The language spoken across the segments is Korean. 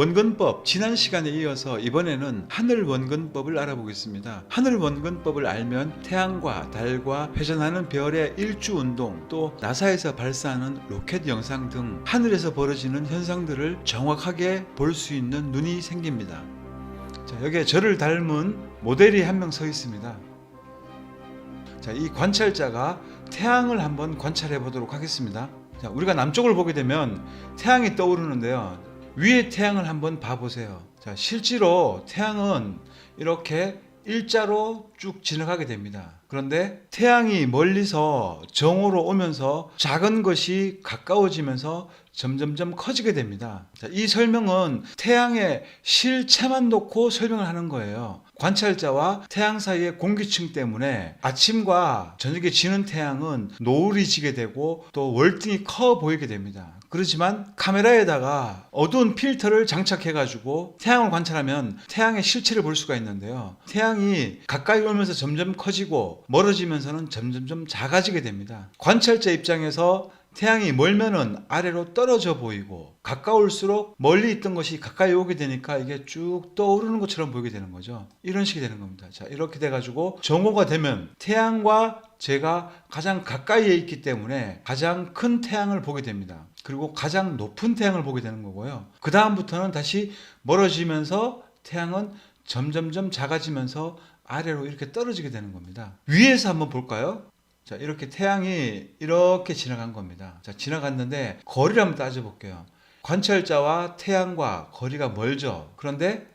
원근법 지난 시간에 이어서 이번에는 하늘 원근법을 알아보겠습니다. 하늘 원근법을 알면 태양과 달과 회전하는 별의 일주 운동 또 나사에서 발사하는 로켓 영상 등 하늘에서 벌어지는 현상들을 정확하게 볼 수 있는 눈이 생깁니다. 자, 여기에 저를 닮은 모델이 한 명 서 있습니다. 자, 이 관찰자가 태양을 한번 관찰해 보도록 하겠습니다. 자, 우리가 남쪽을 보게 되면 태양이 떠오르는데요. 위에 태양을 한번 봐 보세요. 자, 실제로 태양은 이렇게 일자로 쭉 지나가게 됩니다. 그런데 태양이 멀리서 정오로 오면서 작은 것이 가까워지면서 점점점 커지게 됩니다. 자, 이 설명은 태양의 실체만 놓고 설명을 하는 거예요. 관찰자와 태양 사이의 공기층 때문에 아침과 저녁에 지는 태양은 노을이 지게 되고 또 월등히 커 보이게 됩니다. 그렇지만 카메라에다가 어두운 필터를 장착해 가지고 태양을 관찰하면 태양의 실체를 볼 수가 있는데요. 태양이 가까이 오면서 점점 커지고 멀어지면서는 점점점 작아지게 됩니다. 관찰자 입장에서 태양이 멀면은 아래로 떨어져 보이고 가까울수록 멀리 있던 것이 가까이 오게 되니까 이게 쭉 떠오르는 것처럼 보이게 되는 거죠. 이런 식이 되는 겁니다. 자, 이렇게 돼 가지고 정오가 되면 태양과 제가 가장 가까이에 있기 때문에 가장 큰 태양을 보게 됩니다. 그리고 가장 높은 태양을 보게 되는 거고요. 그 다음부터는 다시 멀어지면서 태양은 점점점 작아지면서 아래로 이렇게 떨어지게 되는 겁니다. 위에서 한번 볼까요? 자, 이렇게 태양이 이렇게 지나간 겁니다. 자, 지나갔는데 거리를 한번 따져볼게요. 관찰자와 태양과 거리가 멀죠. 그런데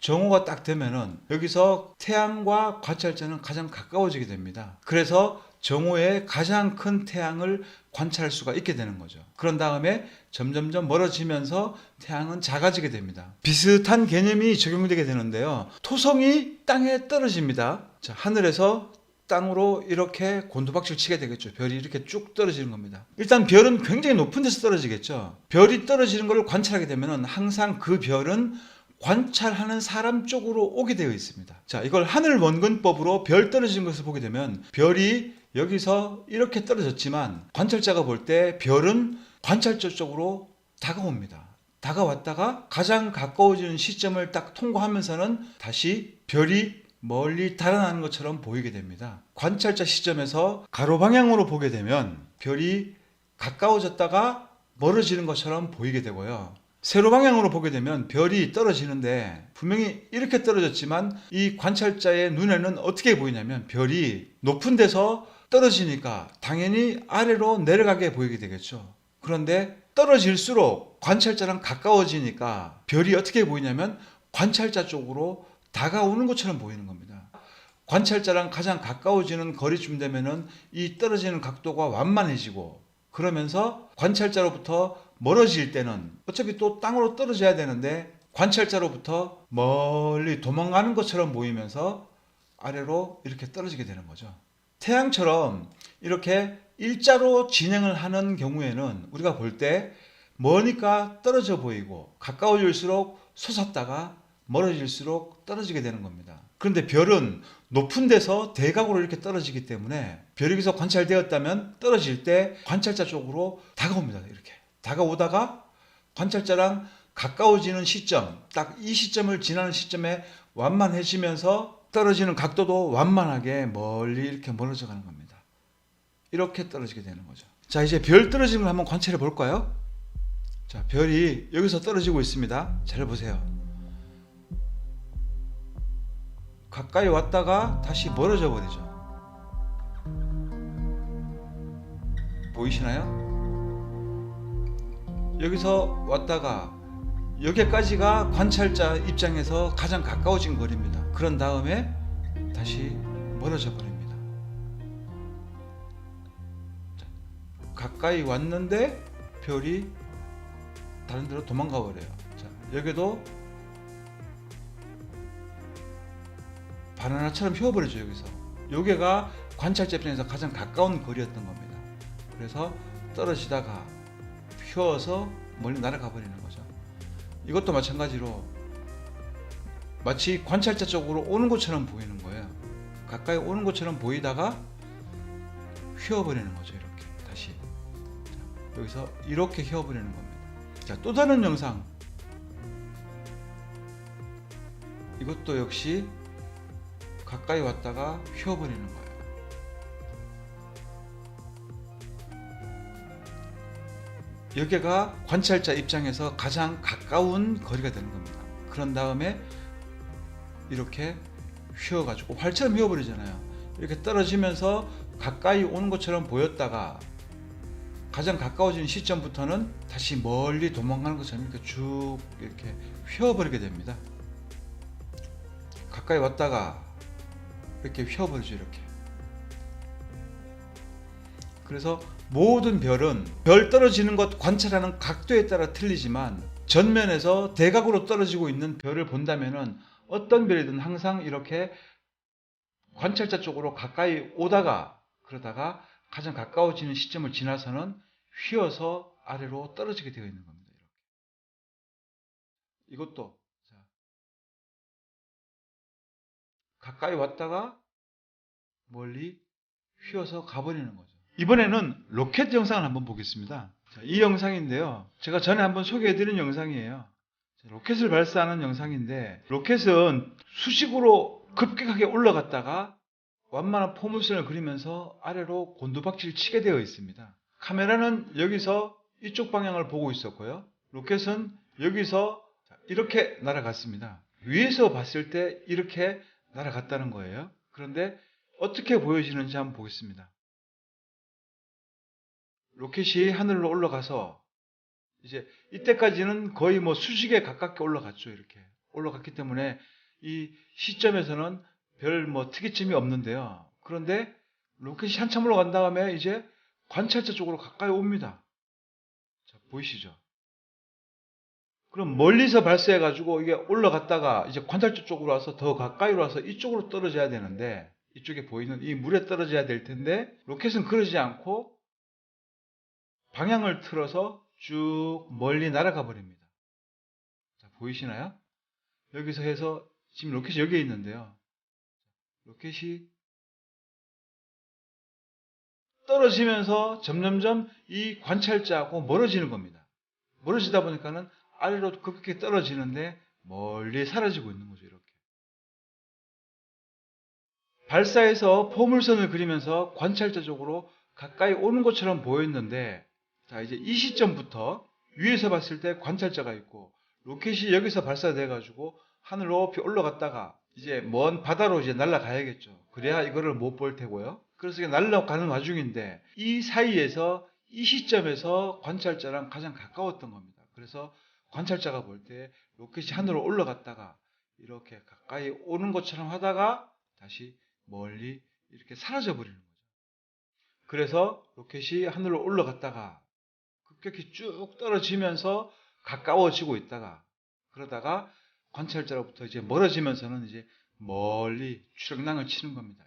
정오가 딱 되면은 여기서 태양과 관찰자는 가장 가까워지게 됩니다. 그래서 정오에 가장 큰 태양을 관찰할 수가 있게 되는 거죠. 그런 다음에 점점점 멀어지면서 태양은 작아지게 됩니다. 비슷한 개념이 적용되게 되는데요. 토성이 땅에 떨어집니다. 자, 하늘에서 땅으로 이렇게 곤두박질 치게 되겠죠. 별이 이렇게 쭉 떨어지는 겁니다. 일단 별은 굉장히 높은 데서 떨어지겠죠. 별이 떨어지는 것을 관찰하게 되면 항상 그 별은 관찰하는 사람 쪽으로 오게 되어 있습니다. 자, 이걸 하늘 원근법으로 별 떨어지는 것을 보게 되면 별이 여기서 이렇게 떨어졌지만 관찰자가 볼 때 별은 관찰자 쪽으로 다가옵니다. 다가왔다가 가장 가까워지는 시점을 딱 통과하면서는 다시 별이 멀리 달아나는 것처럼 보이게 됩니다. 관찰자 시점에서 가로 방향으로 보게 되면 별이 가까워졌다가 멀어지는 것처럼 보이게 되고요. 세로 방향으로 보게 되면 별이 떨어지는데 분명히 이렇게 떨어졌지만 이 관찰자의 눈에는 어떻게 보이냐면 별이 높은 데서 떨어지니까 당연히 아래로 내려가게 보이게 되겠죠. 그런데 떨어질수록 관찰자랑 가까워지니까 별이 어떻게 보이냐면 관찰자 쪽으로 다가오는 것처럼 보이는 겁니다. 관찰자랑 가장 가까워지는 거리쯤 되면은 이 떨어지는 각도가 완만해지고 그러면서 관찰자로부터 멀어질 때는 어차피 또 땅으로 떨어져야 되는데 관찰자로부터 멀리 도망가는 것처럼 보이면서 아래로 이렇게 떨어지게 되는 거죠. 태양처럼 이렇게 일자로 진행을 하는 경우에는 우리가 볼 때 머니까 떨어져 보이고 가까워질수록 솟았다가 멀어질수록 떨어지게 되는 겁니다. 그런데 별은 높은 데서 대각으로 이렇게 떨어지기 때문에 별이 여기서 관찰되었다면 떨어질 때 관찰자 쪽으로 다가옵니다. 이렇게 다가오다가 관찰자랑 가까워지는 시점, 딱 이 시점을 지나는 시점에 완만해지면서 떨어지는 각도도 완만하게 멀리 이렇게 멀어져 가는 겁니다. 이렇게 떨어지게 되는 거죠. 자, 이제 별 떨어지는 걸 한번 관찰해 볼까요? 자, 별이 여기서 떨어지고 있습니다. 잘 보세요. 가까이 왔다가 다시 멀어져 버리죠. 보이시나요? 여기서 왔다가 여기까지가 관찰자 입장에서 가장 가까워진 거리입니다. 그런 다음에 다시 멀어져 버립니다. 자, 가까이 왔는데 별이 다른 데로 도망가 버려요. 자, 여기도 바나나처럼 휘어버리죠 여기서. 여기가 관찰자 입장에서 가장 가까운 거리였던 겁니다. 그래서 떨어지다가 휘어서 멀리 날아가 버리는 거죠. 이것도 마찬가지로 마치 관찰자 쪽으로 오는 것처럼 보이는 거예요. 가까이 오는 것처럼 보이다가 휘어버리는 거죠. 이렇게 다시 자, 여기서 이렇게 휘어버리는 겁니다. 자, 또 다른 영상 이것도 역시 가까이 왔다가 휘어버리는 거예요. 여기가 관찰자 입장에서 가장 가까운 거리가 되는 겁니다. 그런 다음에 이렇게 휘어가지고 활처럼 휘어버리잖아요. 이렇게 떨어지면서 가까이 오는 것처럼 보였다가 가장 가까워진 시점부터는 다시 멀리 도망가는 것처럼 이렇게 쭉 이렇게 휘어버리게 됩니다. 가까이 왔다가 이렇게 휘어버리죠 이렇게. 그래서 모든 별은 별 떨어지는 것 관찰하는 각도에 따라 틀리지만 전면에서 대각으로 떨어지고 있는 별을 본다면은 어떤 별이든 항상 이렇게 관찰자 쪽으로 가까이 오다가 그러다가 가장 가까워지는 시점을 지나서는 휘어서 아래로 떨어지게 되어 있는 겁니다. 이것도 가까이 왔다가 멀리 휘어서 가버리는 거죠. 이번에는 로켓 영상을 한번 보겠습니다. 자, 이 영상인데요. 제가 전에 한번 소개해드린 영상이에요. 자, 로켓을 발사하는 영상인데 로켓은 수직으로 급격하게 올라갔다가 완만한 포물선을 그리면서 아래로 곤두박질을 치게 되어 있습니다. 카메라는 여기서 이쪽 방향을 보고 있었고요. 로켓은 여기서 이렇게 날아갔습니다. 위에서 봤을 때 이렇게 날아갔다는 거예요. 그런데 어떻게 보여지는지 한번 보겠습니다. 로켓이 하늘로 올라가서 이제 이때까지는 거의 뭐 수직에 가깝게 올라갔죠. 이렇게 올라갔기 때문에 이 시점에서는 별 뭐 특이점이 없는데요. 그런데 로켓이 한참 올라간 다음에 이제 관찰자 쪽으로 가까이 옵니다. 자, 보이시죠? 그럼 멀리서 발사해 가지고 이게 올라갔다가 이제 관찰자 쪽으로 와서 더 가까이로 와서 이쪽으로 떨어져야 되는데 이쪽에 보이는 이 물에 떨어져야 될 텐데 로켓은 그러지 않고 방향을 틀어서 쭉 멀리 날아가 버립니다. 자, 보이시나요? 여기서 해서 지금 로켓이 여기에 있는데요. 로켓이 떨어지면서 점점점 이 관찰자하고 멀어지는 겁니다. 멀어지다 보니까는 아래로 급격히 떨어지는데 멀리 사라지고 있는 거죠, 이렇게. 발사해서 포물선을 그리면서 관찰자 쪽으로 가까이 오는 것처럼 보였는데, 자, 이제 이 시점부터 위에서 봤을 때 관찰자가 있고, 로켓이 여기서 발사돼가지고 하늘 높이 올라갔다가 이제 먼 바다로 이제 날아가야겠죠. 그래야 이거를 못 볼 테고요. 그래서 날아가는 와중인데 이 사이에서 이 시점에서 관찰자랑 가장 가까웠던 겁니다. 그래서 관찰자가 볼 때 로켓이 하늘로 올라갔다가 이렇게 가까이 오는 것처럼 하다가 다시 멀리 이렇게 사라져 버리는 거죠. 그래서 로켓이 하늘로 올라갔다가 급격히 쭉 떨어지면서 가까워지고 있다가 그러다가 관찰자로부터 이제 멀어지면서는 이제 멀리 추력낭을 치는 겁니다.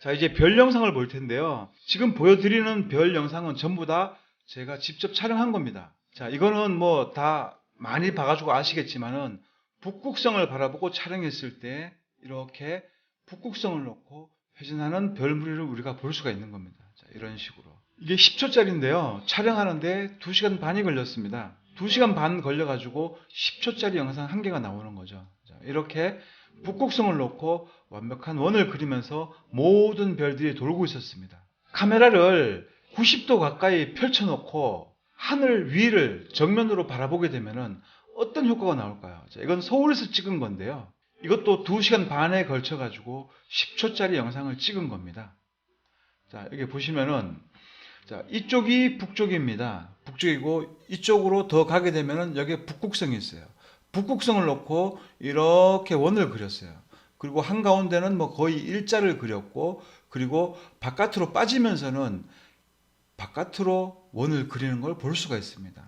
자, 이제 별 영상을 볼 텐데요. 지금 보여드리는 별 영상은 전부 다 제가 직접 촬영한 겁니다. 자, 이거는 뭐 다 많이 봐가지고 아시겠지만은 북극성을 바라보고 촬영했을 때 이렇게 북극성을 놓고 회전하는 별 무리를 우리가 볼 수가 있는 겁니다. 자, 이런 식으로. 이게 10초짜리인데요. 촬영하는데 2시간 반이 걸렸습니다. 2시간 반 걸려가지고 10초짜리 영상 한 개가 나오는 거죠. 자, 이렇게 북극성을 놓고 완벽한 원을 그리면서 모든 별들이 돌고 있었습니다. 카메라를 90도 가까이 펼쳐놓고 하늘 위를 정면으로 바라보게 되면은 어떤 효과가 나올까요? 자, 이건 서울에서 찍은 건데요. 이것도 2시간 반에 걸쳐가지고 10초짜리 영상을 찍은 겁니다. 자, 여기 보시면은 자, 이쪽이 북쪽입니다. 북쪽이고 이쪽으로 더 가게 되면은 여기에 북극성이 있어요. 북극성을 놓고 이렇게 원을 그렸어요. 그리고 한가운데는 뭐 거의 일자를 그렸고 그리고 바깥으로 빠지면서는 바깥으로 원을 그리는 걸 볼 수가 있습니다.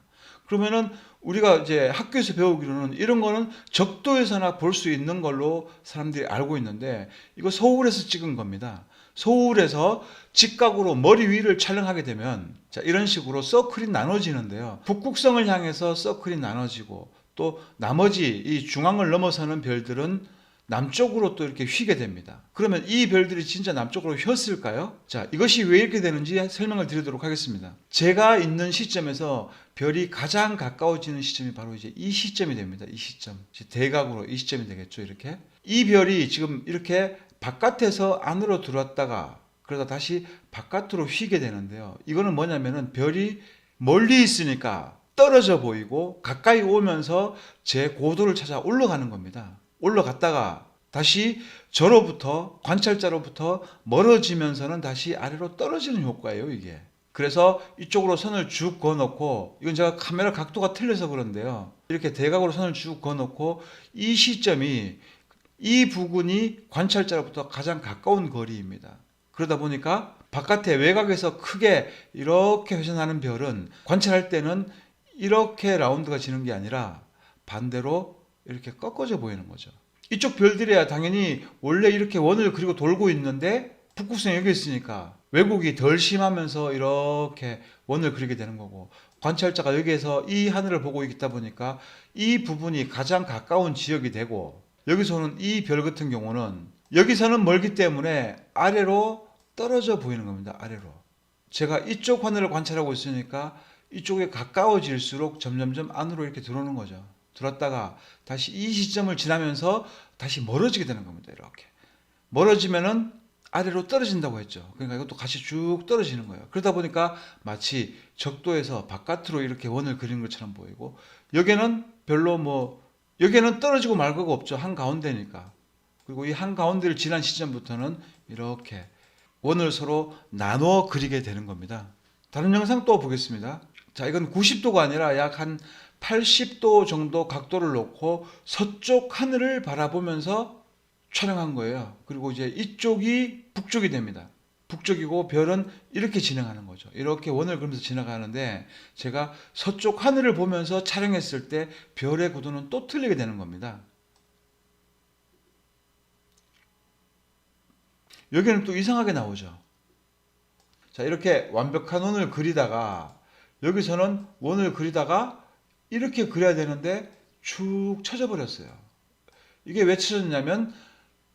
그러면은 우리가 이제 학교에서 배우기로는 이런 거는 적도에서나 볼 수 있는 걸로 사람들이 알고 있는데 이거 서울에서 찍은 겁니다. 서울에서 직각으로 머리 위를 촬영하게 되면 자, 이런 식으로 서클이 나눠지는데요. 북극성을 향해서 서클이 나눠지고 또 나머지 이 중앙을 넘어서는 별들은 남쪽으로 또 이렇게 휘게 됩니다. 그러면 이 별들이 진짜 남쪽으로 휘었을까요? 자, 이것이 왜 이렇게 되는지 설명을 드리도록 하겠습니다. 제가 있는 시점에서 별이 가장 가까워지는 시점이 바로 이제 이 시점이 됩니다. 이 시점. 대각으로 이 시점이 되겠죠. 이렇게. 이 별이 지금 이렇게 바깥에서 안으로 들어왔다가 그러다 다시 바깥으로 휘게 되는데요. 이거는 뭐냐면은 별이 멀리 있으니까 떨어져 보이고 가까이 오면서 제 고도를 찾아 올라가는 겁니다. 올라갔다가 다시 저로부터 관찰자로부터 멀어지면서는 다시 아래로 떨어지는 효과예요, 이게. 그래서 이쪽으로 선을 쭉 그어놓고 이건 제가 카메라 각도가 틀려서 그런데요. 이렇게 대각으로 선을 쭉 그어놓고 이 시점이 이 부근이 관찰자로부터 가장 가까운 거리입니다. 그러다 보니까 바깥에 외곽에서 크게 이렇게 회전하는 별은 관찰할 때는 이렇게 라운드가 지는 게 아니라 반대로 이렇게 꺾어져 보이는 거죠. 이쪽 별들이야 당연히 원래 이렇게 원을 그리고 돌고 있는데 북극성이 여기 있으니까 왜곡이 덜 심하면서 이렇게 원을 그리게 되는 거고 관찰자가 여기에서 이 하늘을 보고 있다 보니까 이 부분이 가장 가까운 지역이 되고 여기서는 이 별 같은 경우는 여기서는 멀기 때문에 아래로 떨어져 보이는 겁니다. 아래로. 제가 이쪽 하늘을 관찰하고 있으니까 이쪽에 가까워질수록 점점점 안으로 이렇게 들어오는 거죠. 들었다가 다시 이 시점을 지나면서 다시 멀어지게 되는 겁니다. 이렇게. 멀어지면은 아래로 떨어진다고 했죠. 그러니까 이것도 같이 쭉 떨어지는 거예요. 그러다 보니까 마치 적도에서 바깥으로 이렇게 원을 그리는 것처럼 보이고 여기는 별로 뭐 여기는 떨어지고 말 거가 없죠. 한 가운데니까. 그리고 이 한 가운데를 지난 시점부터는 이렇게 원을 서로 나눠 그리게 되는 겁니다. 다른 영상 또 보겠습니다. 자, 이건 90도가 아니라 약 한 80도 정도 각도를 놓고 서쪽 하늘을 바라보면서 촬영한 거예요. 그리고 이제 이쪽이 북쪽이 됩니다. 북쪽이고 별은 이렇게 진행하는 거죠. 이렇게 원을 그리면서 지나가는데 제가 서쪽 하늘을 보면서 촬영했을 때 별의 구도는 또 틀리게 되는 겁니다. 여기는 또 이상하게 나오죠. 자, 이렇게 완벽한 원을 그리다가 여기서는 원을 그리다가 이렇게 그려야 되는데 축 쳐져 버렸어요. 이게 왜 쳐졌냐면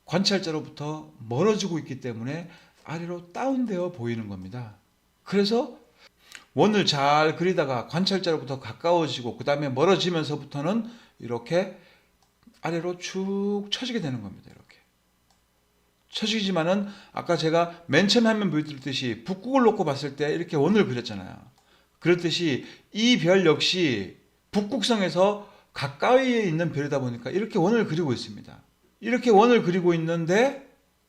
관찰자로부터 멀어지고 있기 때문에 아래로 다운되어 보이는 겁니다. 그래서 원을 잘 그리다가 관찰자로부터 가까워지고 그 다음에 멀어지면서부터는 이렇게 아래로 축 쳐지게 되는 겁니다. 이렇게 쳐지지만은 아까 제가 맨 처음 화면 보여드렸듯이 북극을 놓고 봤을 때 이렇게 원을 그렸잖아요. 그렇듯이 이 별 역시 북극성에서 가까이에 있는 별이다 보니까 이렇게 원을 그리고 있습니다. 이렇게 원을 그리고 있는데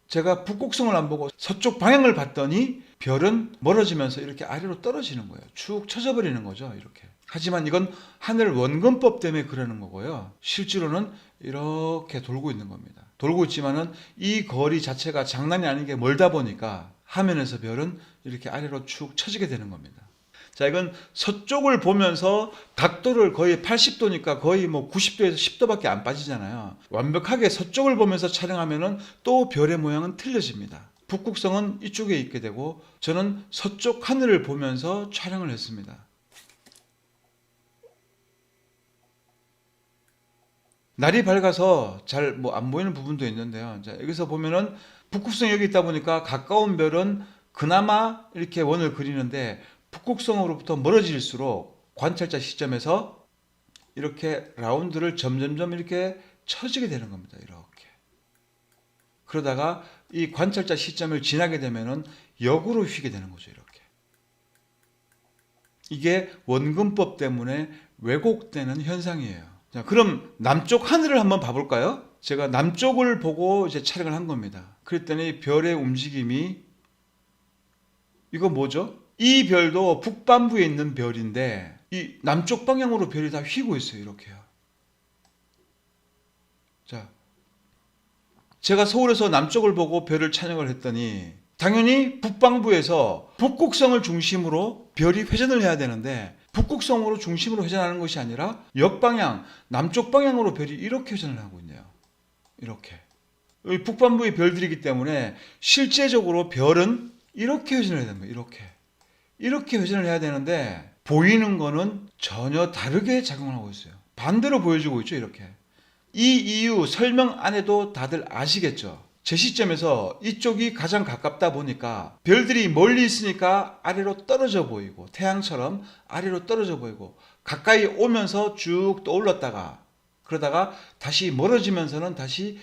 제가 북극성을 안 보고 서쪽 방향을 봤더니 별은 멀어지면서 이렇게 아래로 떨어지는 거예요. 축 쳐져 버리는 거죠. 이렇게. 하지만 이건 하늘 원근법 때문에 그러는 거고요. 실제로는 이렇게 돌고 있는 겁니다. 돌고 있지만은 이 거리 자체가 장난이 아닌 게 멀다 보니까 화면에서 별은 이렇게 아래로 축 쳐지게 되는 겁니다. 자, 이건 서쪽을 보면서 각도를 거의 80도니까 거의 뭐 90도에서 10도밖에 안 빠지잖아요. 완벽하게 서쪽을 보면서 촬영하면은 또 별의 모양은 틀려집니다. 북극성은 이쪽에 있게 되고 저는 서쪽 하늘을 보면서 촬영을 했습니다. 날이 밝아서 잘 뭐 안 보이는 부분도 있는데요. 자, 여기서 보면은 북극성 여기 있다 보니까 가까운 별은 그나마 이렇게 원을 그리는데 북극성으로부터 멀어질수록 관찰자 시점에서 이렇게 라운드를 점점점 이렇게 쳐지게 되는 겁니다. 이렇게. 그러다가 이 관찰자 시점을 지나게 되면은 역으로 휘게 되는 거죠. 이렇게. 이게 원근법 때문에 왜곡되는 현상이에요. 자, 그럼 남쪽 하늘을 한번 봐볼까요? 제가 남쪽을 보고 이제 촬영을 한 겁니다. 그랬더니 별의 움직임이 이거 뭐죠? 이 별도 북반부에 있는 별인데 이 남쪽 방향으로 별이 다 휘고 있어요. 이렇게요. 자, 제가 서울에서 남쪽을 보고 별을 촬영을 했더니 당연히 북방부에서 북극성을 중심으로 별이 회전을 해야 되는데 북극성으로 중심으로 회전하는 것이 아니라 역방향, 남쪽 방향으로 별이 이렇게 회전을 하고 있네요. 이렇게. 이 북반부의 별들이기 때문에 실제적으로 별은 이렇게 회전을 해야 됩니다. 이렇게. 이렇게 회전을 해야 되는데 보이는 거는 전혀 다르게 작용을 하고 있어요. 반대로 보여주고 있죠. 이렇게. 이 이유 설명 안 해도 다들 아시겠죠? 제 시점에서 이쪽이 가장 가깝다 보니까 별들이 멀리 있으니까 아래로 떨어져 보이고 태양처럼 아래로 떨어져 보이고 가까이 오면서 쭉 떠올랐다가 그러다가 다시 멀어지면서는 다시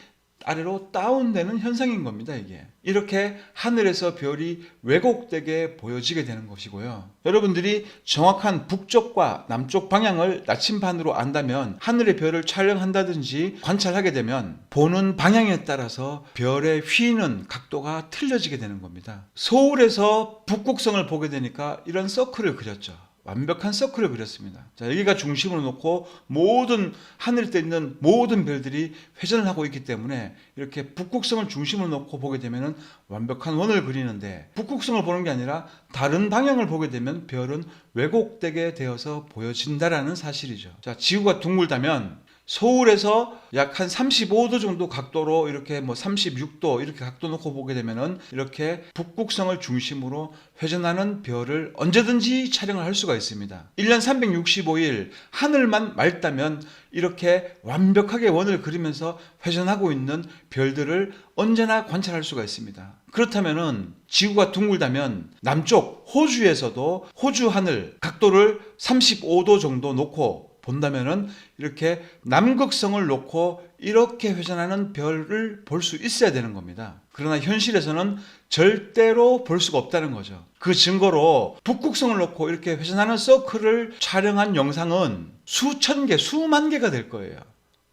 아래로 다운되는 현상인 겁니다, 이게. 이렇게 하늘에서 별이 왜곡되게 보여지게 되는 것이고요. 여러분들이 정확한 북쪽과 남쪽 방향을 나침반으로 안다면 하늘의 별을 촬영한다든지 관찰하게 되면 보는 방향에 따라서 별의 휘는 각도가 틀려지게 되는 겁니다. 서울에서 북극성을 보게 되니까 이런 서클을 그렸죠. 완벽한 서클을 그렸습니다. 자, 여기가 중심으로 놓고 모든 하늘에 떠 있는 모든 별들이 회전을 하고 있기 때문에 이렇게 북극성을 중심으로 놓고 보게 되면은 완벽한 원을 그리는데 북극성을 보는 게 아니라 다른 방향을 보게 되면 별은 왜곡되게 되어서 보여진다라는 사실이죠. 자, 지구가 둥글다면 서울에서 약 한 35도 정도 각도로 이렇게 뭐 36도 이렇게 각도 놓고 보게 되면은 이렇게 북극성을 중심으로 회전하는 별을 언제든지 촬영을 할 수가 있습니다. 1년 365일 하늘만 맑다면 이렇게 완벽하게 원을 그리면서 회전하고 있는 별들을 언제나 관찰할 수가 있습니다. 그렇다면은 지구가 둥글다면 남쪽 호주에서도 호주 하늘 각도를 35도 정도 놓고 본다면은 이렇게 남극성을 놓고 이렇게 회전하는 별을 볼 수 있어야 되는 겁니다. 그러나 현실에서는 절대로 볼 수가 없다는 거죠. 그 증거로 북극성을 놓고 이렇게 회전하는 서클을 촬영한 영상은 수천 개, 수만 개가 될 거예요.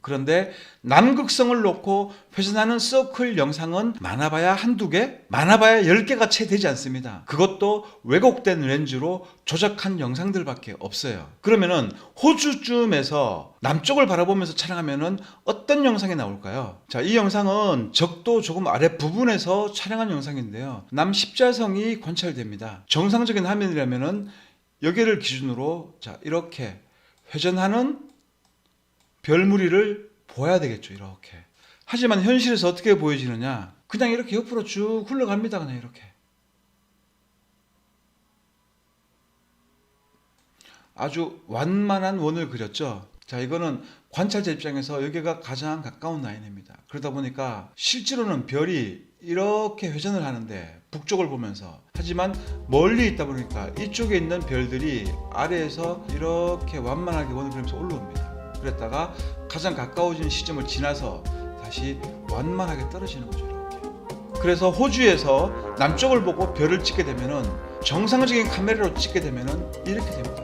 그런데 남극성을 놓고 회전하는 서클 영상은 많아봐야 한두 개, 많아봐야 열 개가 채 되지 않습니다. 그것도 왜곡된 렌즈로 조작한 영상들밖에 없어요. 그러면은 호주쯤에서 남쪽을 바라보면서 촬영하면은 어떤 영상이 나올까요? 자, 이 영상은 적도 조금 아래 부분에서 촬영한 영상인데요. 남 십자성이 관찰됩니다. 정상적인 화면이라면은 여기를 기준으로 자, 이렇게 회전하는 별무리를 보아야 되겠죠, 이렇게. 하지만 현실에서 어떻게 보여지느냐? 그냥 이렇게 옆으로 쭉 흘러갑니다, 그냥 이렇게. 아주 완만한 원을 그렸죠. 자, 이거는 관찰자 입장에서 여기가 가장 가까운 라인입니다. 그러다 보니까 실제로는 별이 이렇게 회전을 하는데 북쪽을 보면서 하지만 멀리 있다 보니까 이쪽에 있는 별들이 아래에서 이렇게 완만하게 원을 그리면서 올라옵니다. 그랬다가 가장 가까워진 시점을 지나서 다시 완만하게 떨어지는 거죠. 이렇게. 그래서 호주에서 남쪽을 보고 별을 찍게 되면은 정상적인 카메라로 찍게 되면은 이렇게 됩니다.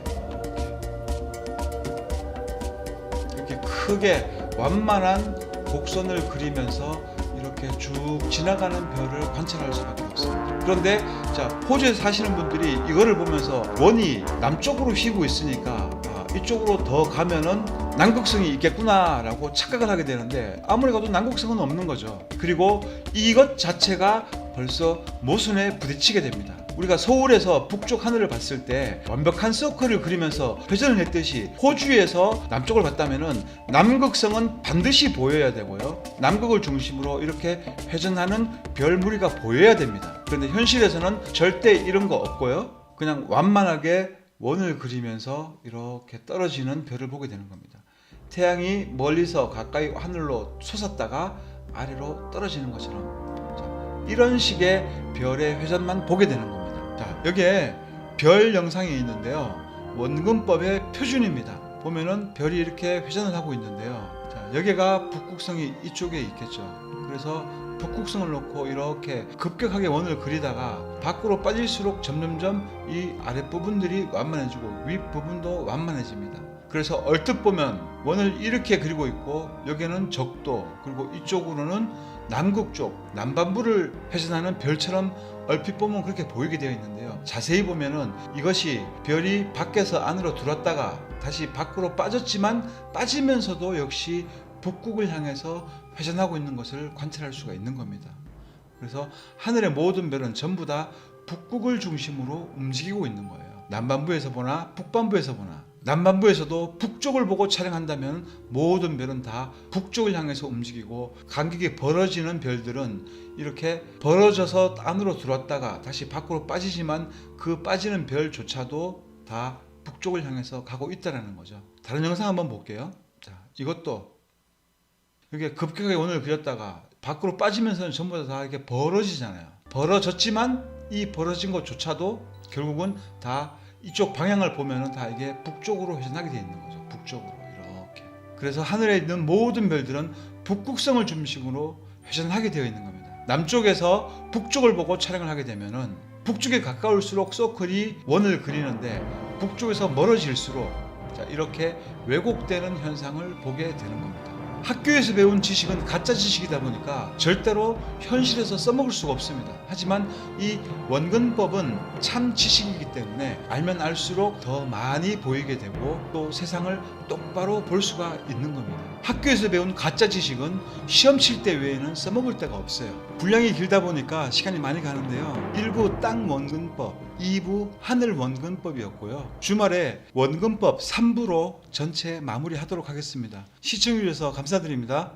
이렇게 크게 완만한 곡선을 그리면서 이렇게 쭉 지나가는 별을 관찰할 수밖에 없습니다. 그런데 자 호주에 사시는 분들이 이거를 보면서 원이 남쪽으로 휘고 있으니까 아, 이쪽으로 더 가면은 남극성이 있겠구나라고 착각을 하게 되는데 아무리 가도 남극성은 없는 거죠. 그리고 이것 자체가 벌써 모순에 부딪히게 됩니다. 우리가 서울에서 북쪽 하늘을 봤을 때 완벽한 서클을 그리면서 회전을 했듯이 호주에서 남쪽을 봤다면은 남극성은 반드시 보여야 되고요. 남극을 중심으로 이렇게 회전하는 별 무리가 보여야 됩니다. 그런데 현실에서는 절대 이런 거 없고요. 그냥 완만하게 원을 그리면서 이렇게 떨어지는 별을 보게 되는 겁니다. 태양이 멀리서 가까이 하늘로 솟았다가 아래로 떨어지는 것처럼 자, 이런 식의 별의 회전만 보게 되는 겁니다. 자, 여기에 별 영상이 있는데요. 원근법의 표준입니다. 보면은 별이 이렇게 회전을 하고 있는데요. 자, 여기가 북극성이 이쪽에 있겠죠. 그래서 북극성을 놓고 이렇게 급격하게 원을 그리다가 밖으로 빠질수록 점점점 이 아랫부분들이 완만해지고 윗부분도 완만해집니다. 그래서 얼뜻 보면 원을 이렇게 그리고 있고 여기는 적도 그리고 이쪽으로는 남극 쪽 남반부를 회전하는 별처럼 얼핏 보면 그렇게 보이게 되어 있는데요. 자세히 보면은 이것이 별이 밖에서 안으로 들어왔다가 다시 밖으로 빠졌지만 빠지면서도 역시 북극을 향해서 회전하고 있는 것을 관찰할 수가 있는 겁니다. 그래서 하늘의 모든 별은 전부 다 북극을 중심으로 움직이고 있는 거예요. 남반부에서 보나 북반부에서 보나 남반부에서도 북쪽을 보고 촬영한다면 모든 별은 다 북쪽을 향해서 움직이고 간격이 벌어지는 별들은 이렇게 벌어져서 안으로 들어왔다가 다시 밖으로 빠지지만 그 빠지는 별조차도 다 북쪽을 향해서 가고 있다는 거죠. 다른 영상 한번 볼게요. 자, 이것도 이렇게 급격하게 원을 그렸다가 밖으로 빠지면서는 전부 다, 다 이렇게 벌어지잖아요. 벌어졌지만 이 벌어진 것조차도 결국은 다 이쪽 방향을 보면은 다 이게 북쪽으로 회전하게 되어 있는 거죠. 북쪽으로 이렇게. 그래서 하늘에 있는 모든 별들은 북극성을 중심으로 회전하게 되어 있는 겁니다. 남쪽에서 북쪽을 보고 촬영을 하게 되면은 북쪽에 가까울수록 서클이 원을 그리는데 북쪽에서 멀어질수록 자, 이렇게 왜곡되는 현상을 보게 되는 겁니다. 학교에서 배운 지식은 가짜 지식이다 보니까 절대로 현실에서 써먹을 수가 없습니다. 하지만 이 원근법은 참 지식이기 때문에 알면 알수록 더 많이 보이게 되고 또 세상을 똑바로 볼 수가 있는 겁니다. 학교에서 배운 가짜 지식은 시험 칠 때 외에는 써먹을 데가 없어요. 분량이 길다 보니까 시간이 많이 가는데요. 1부 땅 원근법, 2부 하늘 원근법이었고요. 주말에 원근법 3부로 전체 마무리하도록 하겠습니다. 시청해주셔서 감사드립니다.